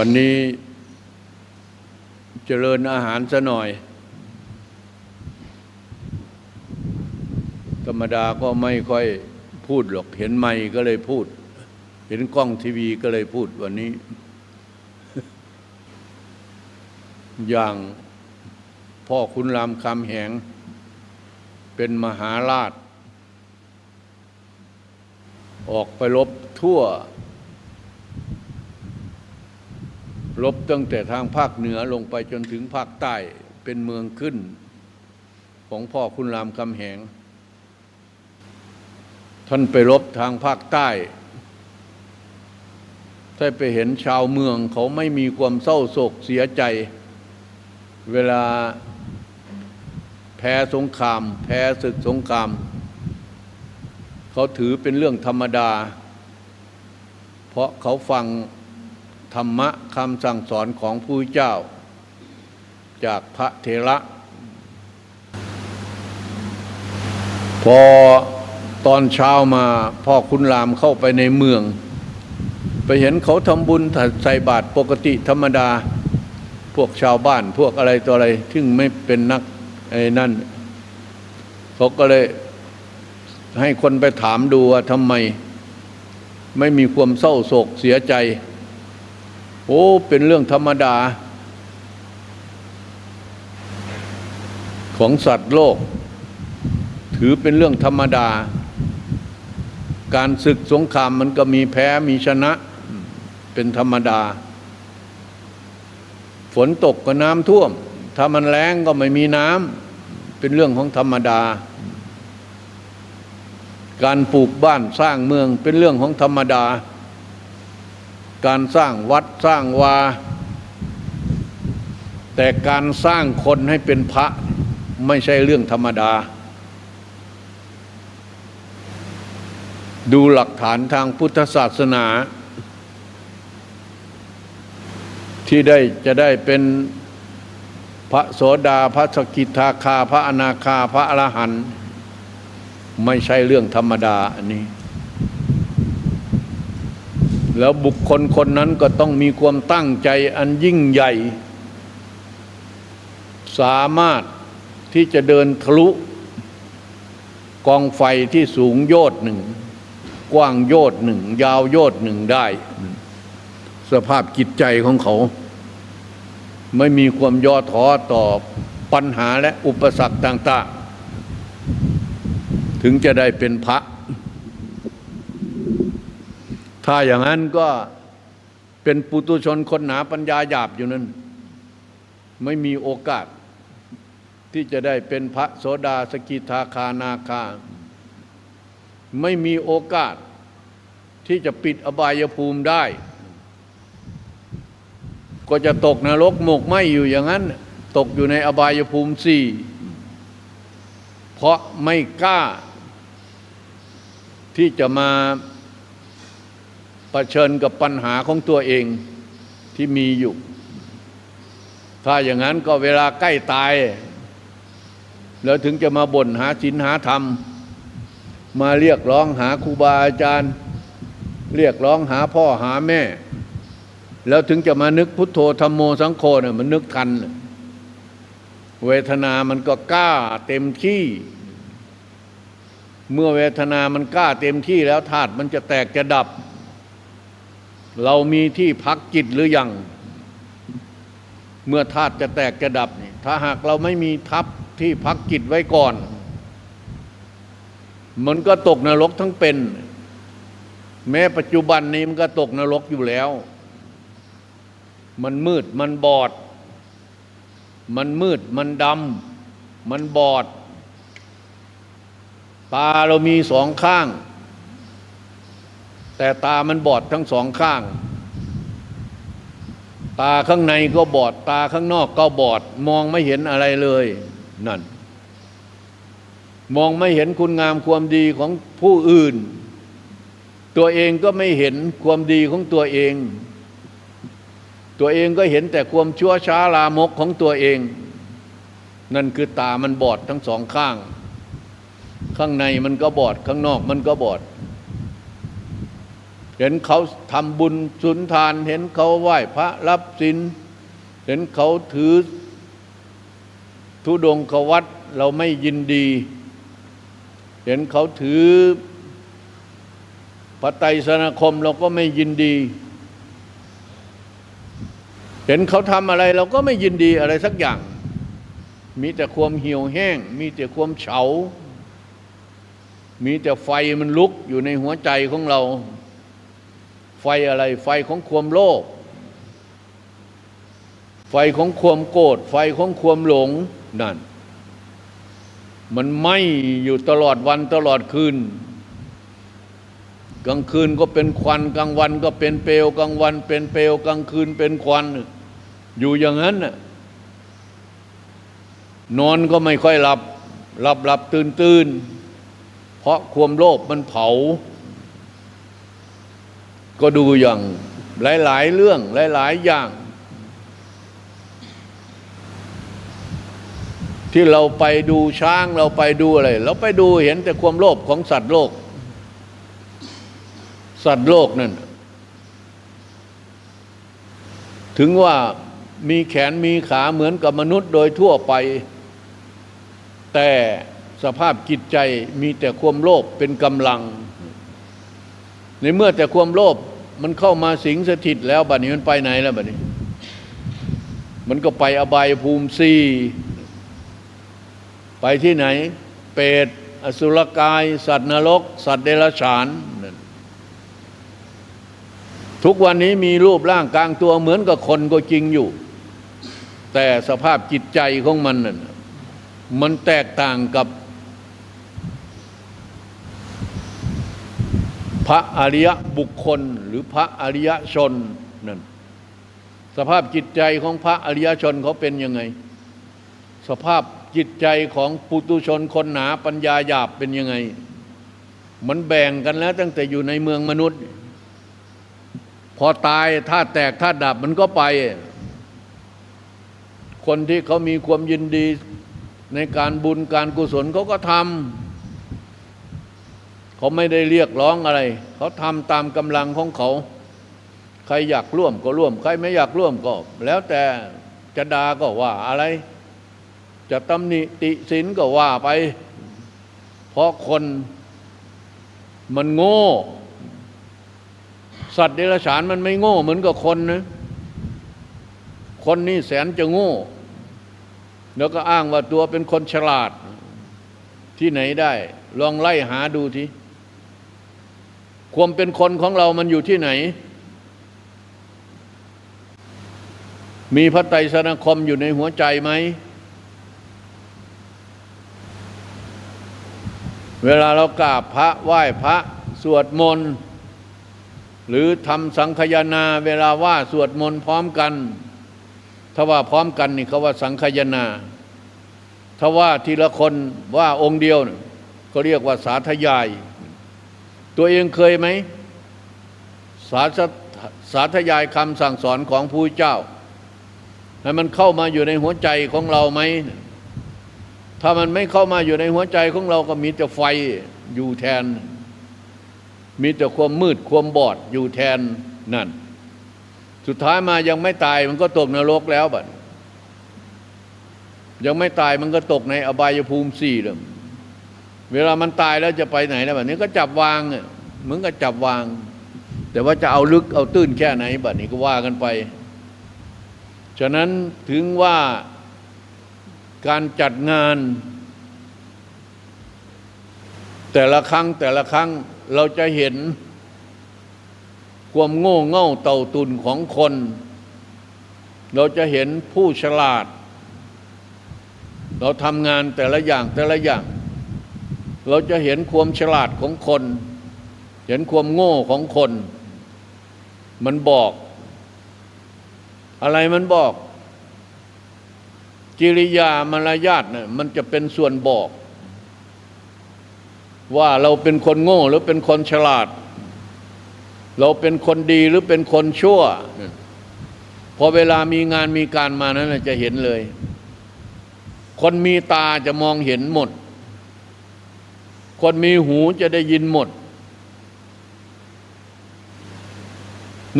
วันนี้เจริญอาหารซะหน่อย ธรรมดาก็ไม่ค่อยพูดหรอก เห็นไม่ก็เลยพูด เห็นกล้องทีวีก็เลยพูดวันนี้ อย่างพ่อคุณรามคำแหง เป็นมหาราช ออกไปรบทั่ว ลบตั้งแต่ทางภาคเหนือลงไปจนถึงภาคใต้เป็นเมืองขึ้น ของพ่อคุณรามคำแหง ท่านไปรบทางภาคใต้ถ้ไปเห็นชาวเมืองเขาไม่มีความเศร้าโศกเสียใจ เวลาแพ้สงคราม แพ้ศึกสงคราม เขาถือเป็นเรื่องธรรมดา เพราะเขาฟัง ธรรมะคำสั่งสอนของผู้เจ้า จากพระเทระ พอตอนเช้ามาพ่อคุณรามเข้าไปในเมือง ไปเห็นเขาทำบุญใส่บาตรปกติธรรมดา พวกชาวบ้านพวกอะไรตัวอะไรซึ่ไม่เป็นนักไอ้นั่นเขาก็เลยให้คนไปถามดูว่าทำไม ไม่มีความเศร้าโศกเสียใจ โอ้ เป็นเรื่องธรรมดา ของสัตว์โลก ถือเป็นเรื่องธรรมดา การศึกสงครามมันก็มีแพ้มีชนะ เป็นธรรมดา ฝนตกก็น้ำท่วม ถ้ามันแรงก็ไม่มีน้ำเป็นเรื่องของธรรมดา การปลูกบ้านสร้างเมืองเป็นเรื่องของธรรมดา การสร้างวัดสร้างวา แต่การสร้างคนให้เป็นพระไม่ใช่เรื่องธรรมดา ดูหลักฐานทางพุทธศาสนา ที่ได้จะได้เป็นพระโสดาพระสกิทาคา พระอนาคาพระอรหันต์ไม่ใช่เรื่องธรรมดาอันนี้ แล้วบุคคลคนนั้นก็ต้องมีความตั้งใจอันยิ่งใหญ่ สามารถที่จะเดินทะลุกองไฟที่สูงโยดหนึ่ง กว้างโยดหนึ่ง ยาวโยดหนึ่งได้ สภาพจิตใจของเขา ไม่มีความย่อท้อต่อปัญหาและอุปสรรคต่าง ๆ ถึงจะได้เป็นพระ ถ้าอย่างนั้นก็เป็นปุตุชนคนหนาปัญญาหยาบอยู่นั้น ไม่มีโอกาส ที่จะได้เป็นพระโสดาสกิทาคานาคา ไม่มีโอกาสที่จะปิดอบายภูมิได้ ก็จะตกนรกหมกไหมอยู่อย่างนั้น ตกอยู่ในอบายภูมิสี่เพราะไม่กล้า ที่จะมา ประชิญกับปัญหาของตัวเองที่มีอยู่ ถ้าอย่างนั้นก็เวลาใกล้ตาย แล้วถึงจะมาบ่นหาศีลหาธรรม มาเรียกร้องหาครูบาอาจารย์ เรียกร้องหาพ่อหาแม่ แล้วถึงจะมานึกพุทโธธรรมโมสังโฆเนี่ยมันนึกทัน เวทนามันก็กล้าเต็มที่เมื่อเวทนามันกล้าเต็มที่แล้วธาตุมันจะแตกจะดับ เรามีที่พักจิตหรือยัง เมื่อธาตุจะแตกจะดับนี่ถ้าหากเราไม่มีทับที่พักจิตไว้ก่อน มันก็ตกนรกทั้งเป็น แม้ปัจจุบันนี้มันก็ตกนรกอยู่แล้ว มันมืดมันบอด มันมืดมันดำมันบอด ตาเรามีสองข้าง แต่ตามันบอดทั้งสองข้าง ตาข้างในก็บอด ตาข้างนอกก็บอด มองไม่เห็นอะไรเลยนั่น มองไม่เห็นคุณงามความดีของผู้อื่น ตัวเองก็ไม่เห็นความดีของตัวเอง ตัวเองก็เห็นแต่ความชั่วช้าลามกของตัวเอง นั่นคือตามันบอดทั้งสองข้าง ข้างในมันก็บอดข้างนอกมันก็บอด เห็นเขาทำบุญสุนทาน เห็นเขาไหว้พระรับศีลเห็นเขาถือทุดงควัดเราไม่ยินดี เห็นเขาถือพระไตรสนาคมเราก็ไม่ยินดี เห็นเขาทำอะไรเราก็ไม่ยินดีอะไรสักอย่าง มีแต่ความเหี่ยวแห้ง มีแต่ความเฉา มีแต่ไฟมันลุกอยู่ในหัวใจของเรา ไฟอะไรไฟของความโลภไฟของความโกรธไฟของความหลงนั่น มันไหม้อยู่ตลอดวันตลอดคืน กลางคืนก็เป็นควันกลางวันก็เป็นเปลวกลางวัน เป็นเปลวกลางคืนเป็นควัน อยู่อย่างนั้นน่ะนอนก็ไม่ค่อยหลับหลับหลับตื่นตื่นเพราะความโลภมันเผา ก็ดูอย่างหลาย ๆ เรื่องหลาย ๆ อย่าง ที่เราไปดูช้างเราไปดูอะไร เราไปดูเห็นแต่ความโลภของสัตว์โลก สัตว์โลกนั่นถึงว่ามีแขนมีขาเหมือนกับมนุษย์โดยทั่วไป แต่สภาพจิตใจมีแต่ความโลภเป็นกำลัง ในเมื่อแต่ความโลภมันเข้ามาสิงสถิตแล้วบัดนี้มันไปไหนแล้วบัดนี้ มันก็ไปอบายภูมิซีไปที่ไหน เปรตอสุรกาย สัตว์นรก สัตว์เดรัจฉานนั่นทุกวันนี้มีรูปร่างกลางตัวเหมือนกับคนก็จริงอยู่ แต่สภาพจิตใจของมันนั่นมันแตกต่างกับ พระอริยบุคคลหรือพระอริยชนนั่นสภาพจิตใจของพระอริยชนเขาเป็นยังไง สภาพจิตใจของปุตุชนคนหนาปัญญาหยาบเป็นยังไง มันแบ่งกันแล้วตั้งแต่อยู่ในเมืองมนุษย์ พอตายถ้าแตกถ้าดับมันก็ไป คนที่เขามีความยินดีในการบุญการกุศลเขาก็ทำ เขาไม่ได้เรียกร้องอะไร เขาทำตามกำลังของเขา ใครอยากร่วมก็ร่วม ใครไม่อยากร่วมก็ แล้วแต่จะด่าก็ว่าอะไร จะตำหนิติสินก็ว่าไป เพราะคนมันโง่ สัตว์เดรัจฉานมันไม่โง่เหมือนกับคนนะ คนนี่แสนจะโง่ แล้วก็อ้างว่าตัวเป็นคนฉลาดที่ไหนได้ ลองไล่หาดูที ความเป็นคนของเรามันอยู่ที่ไหน มีพระไตรสนคมอยู่ในหัวใจไหม เวลาเรากราบพระไหว้พระสวดมนต์หรือทำสังคยนา เวลาว่าสวดมนต์พร้อมกัน ถ้าว่าพร้อมกันนี่เขาว่าสังคยนาถ้าว่าทีละคนว่าองค์เดียว ก็เรียกว่าสาธยาย ตัวเองเคยไหมสาธสาธยายคำสั่งสอนของผู้เจ้า ให้มันเข้ามาอยู่ในหัวใจของเราไหม ถ้ามันไม่เข้ามาอยู่ในหัวใจของเราก็มีแต่ไฟอยู่แทน มีแต่ความมืดความบอดอยู่แทนนั่น สุดท้ายมายังไม่ตายมันก็ตกนรกแล้วบัดยังไม่ตายมันก็ตกในอบายภูมิสี่เลย เวลามันตายแล้วจะไปไหนแล้วแบบนี้ก็จับวางเหมือนกับจับวาง แต่ว่าจะเอาลึกเอาตื้นแค่ไหนแบัดนี้ก็ว่ากันไป ฉะนั้นถึงว่าการจัดงาน แต่ละครั้งแต่ละครั้งเราจะเห็น ความโง่เง่าเต่าตุนของคน เราจะเห็นผู้ฉลาด เราทำงานแต่ละอย่างแต่ละอย่าง เราจะเห็นความฉลาดของคน เห็นความโง่ของคน มันบอก อะไรมันบอกกิริยามารยาทเนี่ยมันจะเป็นส่วนบอก ว่าเราเป็นคนโง่หรือเป็นคนฉลาด เราเป็นคนดีหรือเป็นคนชั่วพอเวลามีงานมีการมานั้นจะเห็นเลย คนมีตาจะมองเห็นหมด คนมีหูจะได้ยินหมด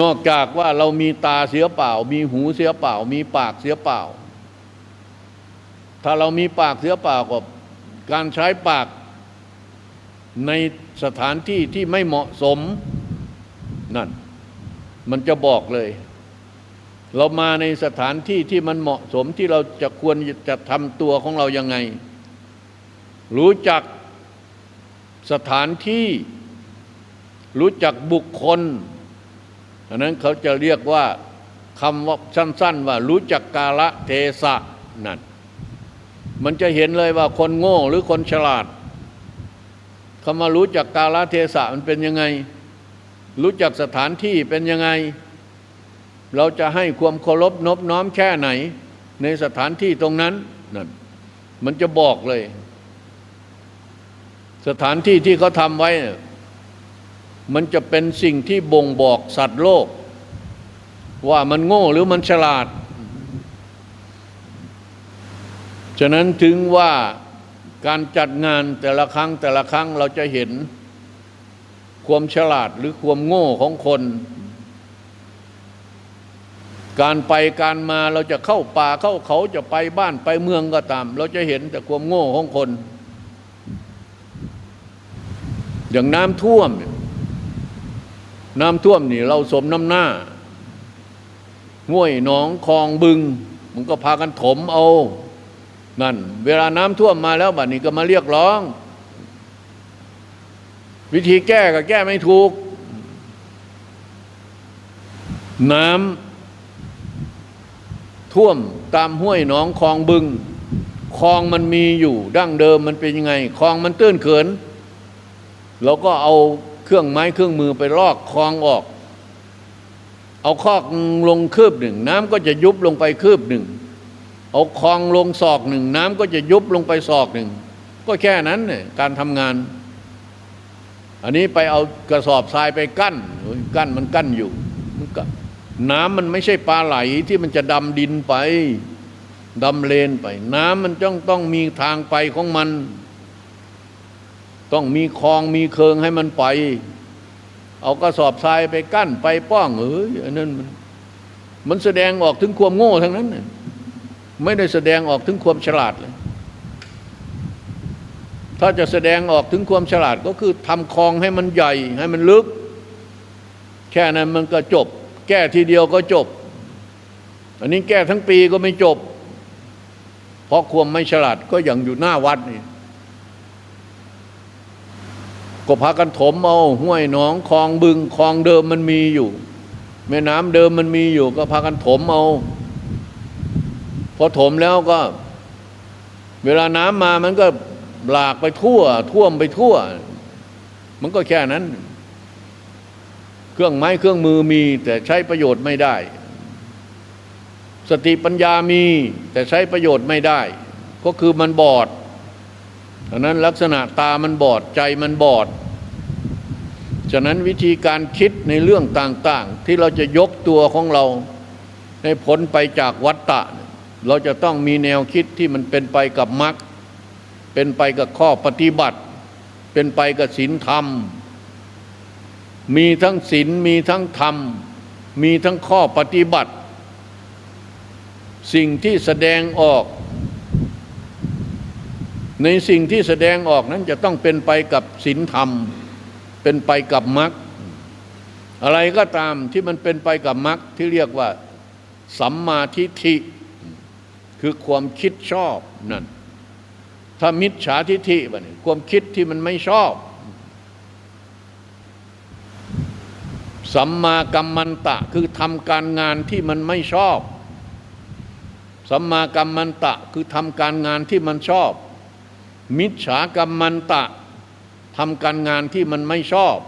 นอกจากว่าเรามีตาเสียเปล่า มีหูเสียเปล่า มีปากเสียเปล่า ถ้าเรามีปากเสียเปล่ากับการใช้ปากในสถานที่ที่ไม่เหมาะสมนั่น มันจะบอกเลย เรามาในสถานที่ที่มันเหมาะสมที่เราจะควรจะทำตัวของเรายังไง รู้จัก สถานที่รู้จักบุคคลอันนั้นเขาจะเรียกว่าคำว่าสั้น ๆ ว่ารู้จักกาละเทศะนั่นมันจะเห็นเลยว่าคนโง่หรือคนฉลาดคำว่ารู้จักกาลเทศะมันเป็นยังไง รู้จักสถานที่เป็นยังไง เราจะให้ความเคารพนบน้อมแค่ไหน ในสถานที่ตรงนั้นนั่นมันจะบอกเลย สถานที่ที่เขาทำไว้ มันจะเป็นสิ่งที่บ่งบอกสัตว์โลก ว่ามันโง่หรือมันฉลาด ฉะนั้นถึงว่าการจัดงานแต่ละครั้งแต่ละครั้งเราจะเห็นความฉลาดหรือความโง่ของคน การไปการมาเราจะเข้าป่าเข้าเขาจะไปบ้านไปเมืองก็ตาม เราจะเห็นแต่ความโง่ของคน อย่างน้ำท่วม น้ำท่วมนี่เราสมน้ำหน้าห้วยหนองคลองบึง มันก็พากันถมเอานั่นเวลาน้ำท่วมมาแล้วบัดนี้ก็มาเรียกร้อง วิธีแก้ก็แก้ไม่ถูก น้ำท่วมตามห้วยหนองคลองบึงคลองมันมีอยู่ดั้งเดิมมันเป็นยังไงคลองมันตื้นเขิน เราก็เอาเครื่องไม้เครื่องมือไปลอกคลองออก เอาคอกลงคืบหนึ่ง น้ำก็จะยุบลงไปคืบหนึ่ง เอาคลองลงศอกหนึ่ง น้ำก็จะยุบลงไปศอกหนึ่ง ก็แค่นั้นเนี่ยการทำงาน อันนี้ไปเอากระสอบทรายไปกั้นกั้นมันกั้นอยู่มันก็น้ำมันไม่ใช่ปลาไหลที่มันจะดำดินไปดำเลนไป น้ำมันต้องต้องมีทางไปของมัน ต้องมีคลองมีเคืองให้มันไป เอากระสอบทรายไปกั้นไปป้องเอ้ยอันนั้นมันมันแสดงออกถึงความโง่ทั้งนั้น ไม่ได้แสดงออกถึงความฉลาดเลย ถ้าจะแสดงออกถึงความฉลาดก็คือทำคลองให้มันใหญ่ให้มันลึก แค่นั้นมันก็จบ แก้ทีเดียวก็จบ อันนี้แก้ทั้งปีก็ไม่จบ เพราะความไม่ฉลาดก็อย่างอยู่หน้าวัดนี่ ก็พากันถมเอาห้วยหนองคลองบึงคลองเดิมมันมีอยู่ แม่น้ำเดิมมันมีอยู่ ก็พากันถมเอาพอถมแล้วก็ เวลาน้ำมามันก็หลากไปทั่ว ท่วมไปทั่ว มันก็แค่นั้น เครื่องไม้เครื่องมือมี แต่ใช้ประโยชน์ไม่ได้ สติปัญญามี แต่ใช้ประโยชน์ไม่ได้ ก็คือมันบอด ดังนั้นลักษณะตามันบอดใจมันบอด ฉะนั้นวิธีการคิดในเรื่องต่างๆ ที่เราจะยกตัวของเราให้พ้นไปจากวัฏฏะเนี่ยเราจะต้องมีแนวคิดที่มันเป็นไปกับมรรคเป็นไปกับข้อปฏิบัติ เป็นไปกับศีลธรรม มีทั้งศีลมีทั้งธรรม มีทั้งข้อปฏิบัติ สิ่งที่แสดงออก ในสิ่งที่แสดงออกนั้นจะต้องเป็นไปกับศีลธรรม เป็นไปกับมรรคอะไรก็ตามที่มันเป็นไปกับมรรคที่เรียกว่าสัมมาทิฏฐิคือความคิดชอบนั่นถ้ามิจฉาทิฏฐิบะเนี่ความคิดที่มันไม่ชอบ สัมมากัมมันตะคือทำการงานที่มันไม่ชอบ สัมมากัมมันตะคือทำการงานที่มันชอบ มิจฉากัมมันตะทำการงานที่มันไม่ชอบ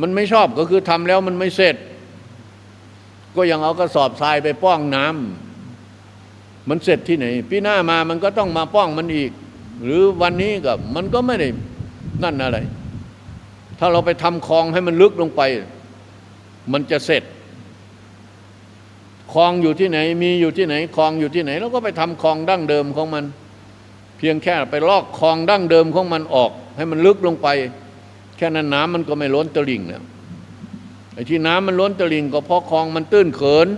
มันไม่ชอบก็คือทำแล้วมันไม่เสร็จ ก็ยังเอากระสอบทรายไปป้องน้ำมันเสร็จที่ไหน พี่หน้ามามันก็ต้องมาป้องมันอีก หรือวันนี้กับมันก็ไม่ได้นั่นอะไร ถ้าเราไปทำคลองให้มันลึกลงไป มันจะเสร็จคลองอยู่ที่ไหน มีอยู่ที่ไหนคลองอยู่ที่ไหนเราก็ไปทำคลองดั้งเดิมของมัน พียงแค่ไปลอกคลองดั้งเดิมของมันออก ให้มันลึกลงไป แค่นั้นน้ำมันก็ไม่ล้นตลิ่งแล้วไอ้ที่น้ำมันล้นตลิ่งก็เพราะคลองมันตื้นเขิน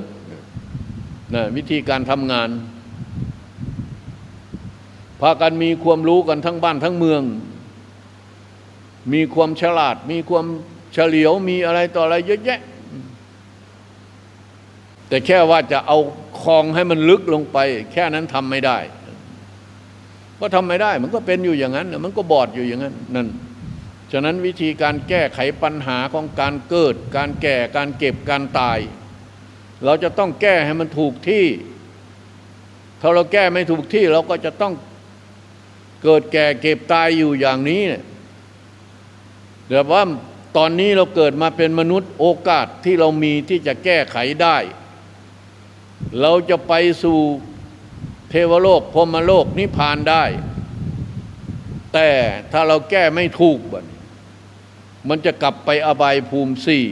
นะวิธีการทำงาน พากันมีความรู้กันทั้งบ้านทั้งเมือง มีความฉลาด มีความเฉลียวมีอะไรต่ออะไรเยอะแยะ แต่แค่ว่าจะเอาคลองให้มันลึกลงไป แค่นั้นทำไม่ได้ ก็ทำไม่ได้ มันก็เป็นอยู่อย่างนั้น มันก็บอดอยู่อย่างนั้นนั่นฉะนั้นวิธีการแก้ไขปัญหาของการเกิด การแก่การเก็บการตาย เราจะต้องแก้ให้มันถูกที่ ถ้าเราแก้ไม่ถูกที่เราก็จะต้องเกิดแก่เก็บตายอยู่อย่างนี้เนี่ยแต่ว่าตอนนี้เราเกิดมาเป็นมนุษย์โอกาสที่เรามีที่จะแก้ไขได้ เราจะไปสู่ วโลกพรมโลกนิพพานได้ แต่ถ้าเราแก้ไม่ถูกบันมันจะกลับไปอบายภูมิสี่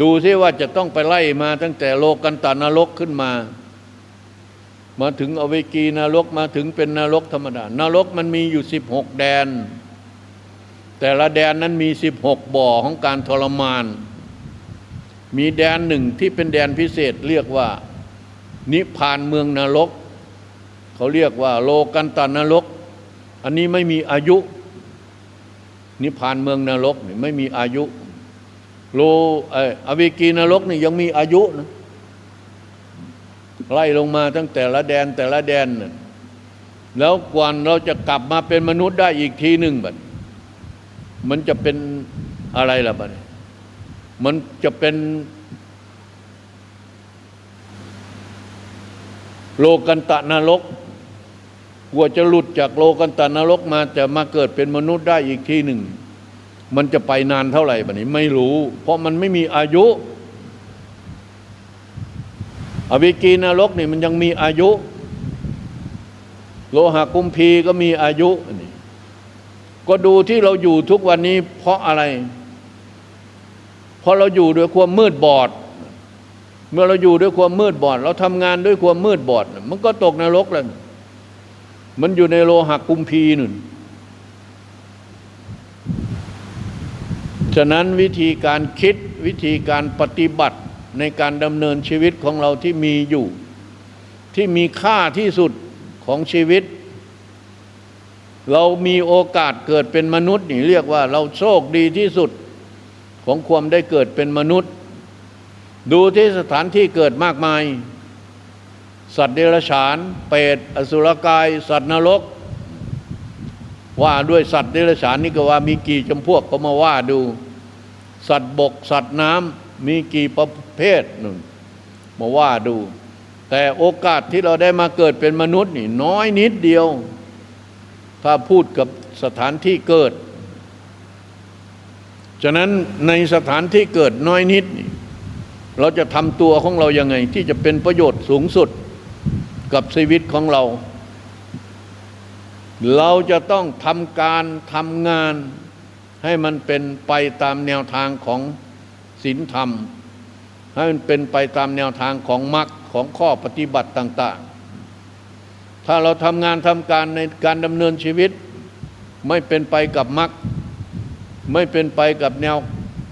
ดูซิว่าจะต้องไปไล่มาตั้งแต่โลกันตานรกขึ้นมา มาถึงอเวกีนรกมาถึงเป็นนรกธรรมดานรกมันมีอยู่สิบหกแดน แต่ละแดนนั้นมีสิบหกบ่อของการทรมาน มีแดนหนึ่งที่เป็นแดนพิเศษเรียกว่า นิพพานเมืองนรก เขาเรียกว่าโลกันตานรก อันนี้ไม่มีอายุ นิพพานเมืองนรกนี่ไม่มีอายุ โลเอออเวกีนรกนี่ยังมีอายุนะไล่ลงมาตั้งแต่ละแดนแต่ละแดนน่ะแล้วกว่าเราจะกลับมาเป็นมนุษย์ได้อีกทีหนึ่งบัดมันจะเป็นอะไรล่ะบัดมันจะเป็น โลกันตะนรกกว่าจะหลุดจากโลกันตะนรกมาจะมาเกิดเป็นมนุษย์ได้อีกทีหนึ่ง มันจะไปนานเท่าไหร่บัดนี้ไม่รู้ เพราะมันไม่มีอายุ อวิกีนรกนี่มันยังมีอายุ โลหะกุมพีก็มีอายุนนี้ก็ดูที่เราอยู่ทุกวันนี้เพราะอะไร เพราะเราอยู่ด้วยความมืดบอด เมื่อเราอยู่ด้วยความมืดบอด เราทำงานด้วยความมืดบอด มันก็ตกนรกแล้วมันอยู่ในโลหะกุมพีนึ่นฉะนั้นวิธีการคิดวิธีการปฏิบัติในการดำเนินชีวิตของเราที่มีอยู่ ที่มีค่าที่สุดของชีวิต เรามีโอกาสเกิดเป็นมนุษย์นี่เรียกว่าเราโชคดีที่สุดของความได้เกิดเป็นมนุษย์ ดูที่สถานที่เกิดมากมาย สัตว์เดรัจฉาน เปรตอสุรกาย สัตว์นรก ว่าด้วยสัตว์เดรัจฉานนี่ก็ว่ามีกี่จำพวกก็มาว่าดู สัตว์บก สัตว์น้ำมีกี่ประเภทนึ่งมาว่าดู แต่โอกาสที่เราได้มาเกิดเป็นมนุษย์นี่น้อยนิดเดียว ถ้าพูดกับสถานที่เกิด ฉะนั้นในสถานที่เกิดน้อยนิดนี่ เราจะทำตัวของเรายังไง ที่จะเป็นประโยชน์สูงสุดกับชีวิตของเรา เราจะต้องทำการทำงาน ให้มันเป็นไปตามแนวทางของศีลธรรม ให้มันเป็นไปตามแนวทางของมรรคของข้อปฏิบัติต่าง ๆ ถ้าเราทำงานทำการในการดำเนินชีวิต ไม่เป็นไปกับมรรคไม่เป็นไปกับแนว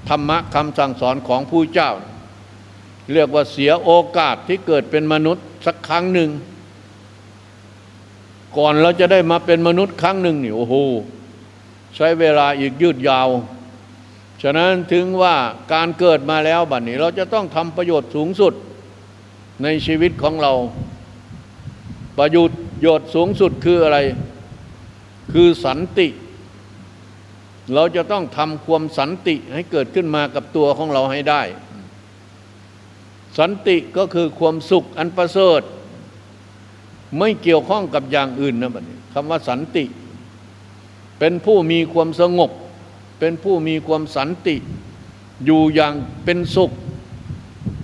ธรรมะคำสั่งสอนของผู้เจ้า เรียกว่าเสียโอกาสที่เกิดเป็นมนุษย์สักครั้งหนึ่ง ก่อนเราจะได้มาเป็นมนุษย์ครั้งหนึ่งนี่โอ้โหใช้เวลาอีกยืดยาว ฉะนั้นถึงว่าการเกิดมาแล้วบัดนี้ เราจะต้องทำประโยชน์สูงสุดในชีวิตของเรา ประโยชน์โยชน์สูงสุดคืออะไร คือสันติ เราจะต้องทำความสันติให้เกิดขึ้นมากับตัวของเราให้ได้ สันติก็คือความสุขอันประเสริฐ ไม่เกี่ยวข้องกับอย่างอื่นนะบัดนี้คำว่าสันติ เป็นผู้มีความสงบ เป็นผู้มีความสันติ อยู่อย่างเป็นสุข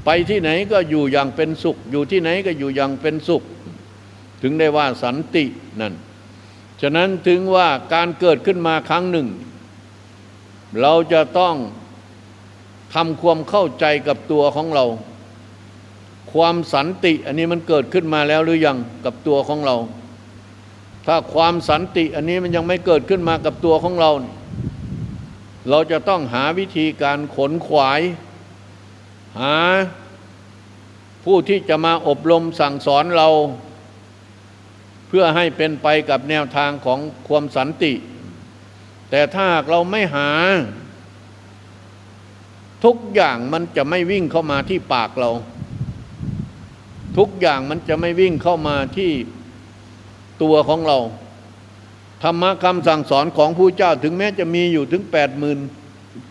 ไปที่ไหนก็อยู่อย่างเป็นสุข อยู่ที่ไหนก็อยู่อย่างเป็นสุข ถึงได้ว่าสันตินั่นฉะนั้นถึงว่าการเกิดขึ้นมาครั้งหนึ่ง เราจะต้องทำความเข้าใจกับตัวของเรา ความสันติ อันนี้มันเกิดขึ้นมาแล้วหรือยังกับตัวของเรา ถ้าความสันติอันนี้มันยังไม่เกิดขึ้นมากับตัวของเรา เราจะต้องหาวิธีการขนขวาย หาผู้ที่จะมาอบรมสั่งสอนเรา เพื่อให้เป็นไปกับแนวทางของความสันติ แต่ถ้าหากเราไม่หา ทุกอย่างมันจะไม่วิ่งเข้ามาที่ปากเรา ทุกอย่างมันจะไม่วิ่งเข้ามาที่ตัวของเรา ธรรมะคำสั่งสอนของผู้เจ้าถึงแม้จะมีอยู่ถึงแปดหมื่น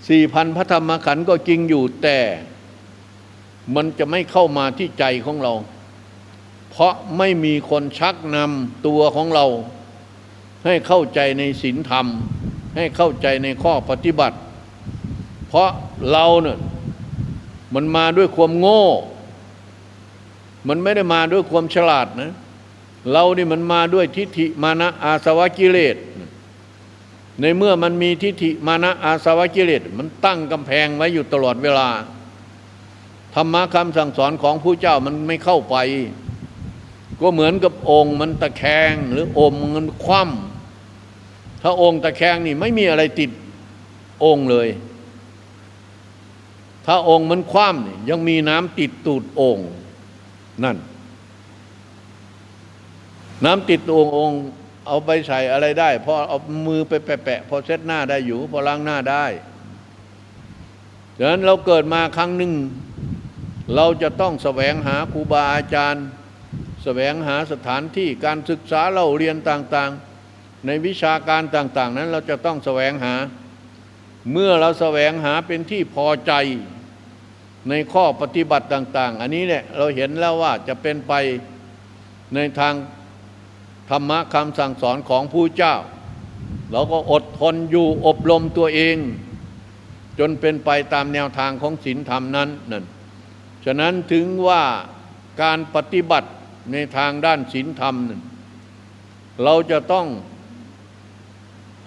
สี่พันพระธรรมขันธ์ก็จริงอยู่แต่มันจะไม่เข้ามาที่ใจของเรา เพราะไม่มีคนชักนำตัวของเรา ให้เข้าใจในศีลธรรม ให้เข้าใจในข้อปฏิบัติ เพราะเราเนี่ยมันมาด้วยความโง่ มันไม่ได้มาด้วยความฉลาดนะ เรานี่มันมาด้วยทิฏฐิมานะอาสวะกิเลส ในเมื่อมันมีทิฏฐิมานะอาสวะกิเลส มันตั้งกำแพงไว้อยู่ตลอดเวลา ธรรมะคำสั่งสอนของผู้เจ้ามันไม่เข้าไป ก็เหมือนกับองค์มันตะแคงหรืออมมันคว่ำถ้าองค์ตะแคงนี่ไม่มีอะไรติดองค์เลย ถ้าองค์มันคว่ำนี่ยังมีน้ำติดตูดองค์ นั่น น้ำติดองค์องค์เอาไปใส่อะไรได้พอเอามือไปแปะๆพอเช็ดหน้าได้อยู่ พอล้างหน้าได้ดังนั้นเราเกิดมาครั้งหนึ่ง เราจะต้องแสวงหาครูบาอาจารย์แสวงหาสถานที่การศึกษาเราเรียนต่างๆ ในวิชาการต่าง ๆ นั้นเราจะต้องแสวงหา เมื่อเราแสวงหาเป็นที่พอใจ ในข้อปฏิบัติต่าง ๆ อันนี้เนี่ยเราเห็นแล้วว่าจะเป็นไปในทางธรรมะคำสั่งสอนของผู้เจ้า เราก็อดทนอยู่อบรมตัวเอง จนเป็นไปตามแนวทางของศีลธรรมนั้นนั่นฉะนั้นถึงว่าการปฏิบัติในทางด้านศีลธรรมนั้นเราจะต้อง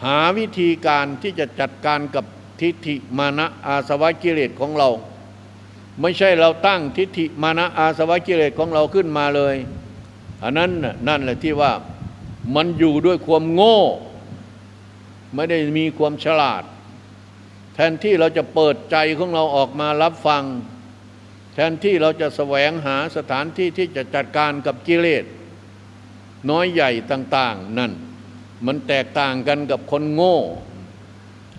หาวิธีการที่จะจัดการกับทิฏฐิมานะอาสวะกิเลสของเรา ไม่ใช่เราตั้งทิฏฐิมานะอาสวะกิเลสของเราขึ้นมาเลย อันนั้นนั่นแหละที่ว่ามันอยู่ด้วยความโง่ ไม่ได้มีความฉลาด แทนที่เราจะเปิดใจของเราออกมารับฟัง แทนที่เราจะแสวงหาสถานที่ที่จะจัดการกับกิเลส น้อยใหญ่ต่าง ๆ นั่น มันแตกต่างกันกับคนโง่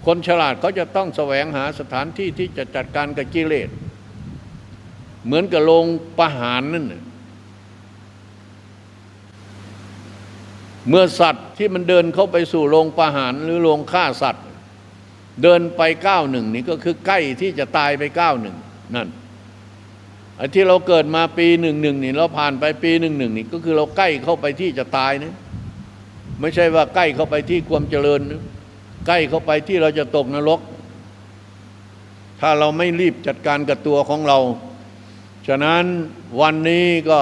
คนฉลาดเขาจะต้องแสวงหาสถานที่ที่จะจัดการกับกิเลส เหมือนกับโรงประหารนั่นเมื่อสัตว์ที่มันเดินเข้าไปสู่โรงประหารหรือโรงฆ่าสัตว์ เดินไปก้าวหนึ่งนี่ก็คือใกล้ที่จะตายไปก้าวหนึ่งนั่นไอ้ที่เราเกิดมาปีหนึ่งหนึ่งนี่เราผ่านไปปีหนึ่งหนึ่งนี่ก็คือเราใกล้เข้าไปที่จะตายนะไม่ใช่ว่าใกล้เข้าไปที่ความเจริญนะใกล้เข้าไปที่เราจะตกนรก ถ้าเราไม่รีบจัดการกับตัวของเรา ฉะนั้นวันนี้ก็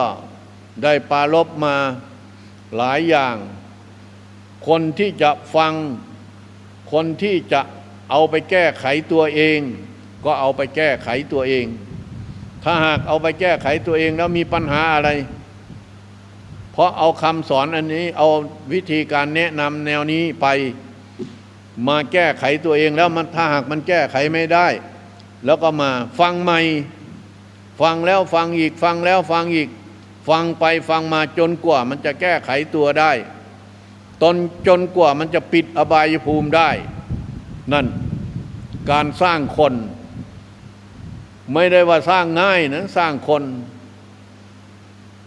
ได้ปารบมาหลายอย่าง คนที่จะฟัง คนที่จะเอาไปแก้ไขตัวเอง ก็เอาไปแก้ไขตัวเอง ถ้าหากเอาไปแก้ไขตัวเองแล้วมีปัญหาอะไร เพราะเอาคำสอนอันนี้เอาวิธีการแนะนำแนวนี้ไปมาแก้ไขตัวเองแล้วมันถ้าหากมันแก้ไขไม่ได้ แล้วก็มาฟังใหม่ ฟังแล้วฟังอีกฟังแล้วฟังอีก ฟังไปฟังมาจนกว่ามันจะแก้ไขตัวได้ ตนจนกว่ามันจะปิดอบายภูมิได้ นั่นการสร้างคน ไม่ได้ว่าสร้างง่ายนะสร้างคน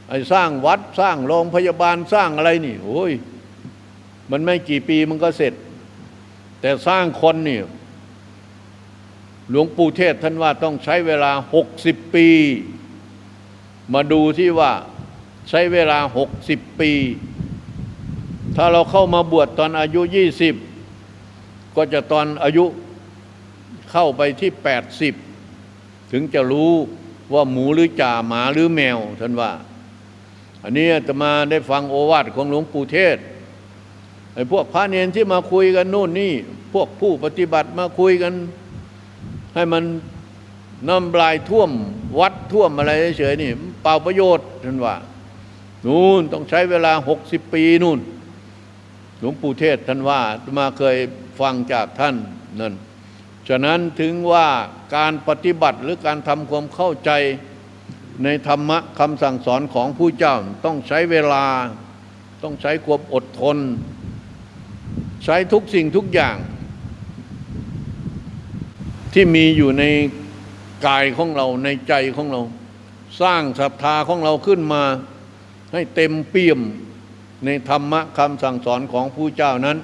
ไอ้สร้างวัดสร้างโรงพยาบาลสร้างอะไรนี่โอ้ยมันไม่กี่ปีมันก็เสร็จ แต่สร้างคนนี่ หลวงปู่เทศท่านว่าต้องใช้เวลาหกสิบปี มาดูที่ว่าใช้เวลาหกสิบปี ถ้าเราเข้ามาบวชตอนอายุยี่สิบก็จะตอนอายุเข้าไปที่แปดสิบถึงจะรู้ว่าหมูหรือจ่าหมาหรือแมวท่านว่า อันนี้อาตมาได้ฟังโอวาทของหลวงปู่เทศไอ้พวกพระเนนที่มาคุยกันนู่นนี่ พวกผู้ปฏิบัติมาคุยกัน ให้มันน้ำลายท่วมวัดท่วมอะไรเฉยๆนี่เปล่าประโยชน์ท่านว่านู่นต้องใช้เวลาหกสิบปีนู่น หลวงปู่เทศท่านว่ามาเคยฟังจากท่านนั่นฉะนั้นถึงว่าการปฏิบัติหรือการทำความเข้าใจในธรรมะคำสั่งสอนของผู้เจ้าต้องใช้เวลา ต้องใช้ความอดทน ใช้ทุกสิ่งทุกอย่าง ที่มีอยู่ในกายของเราในใจของเรา สร้างศรัทธาของเราขึ้นมา ให้เต็มเปี่ยมในธรรมะคำสั่งสอนของผู้เจ้านั้น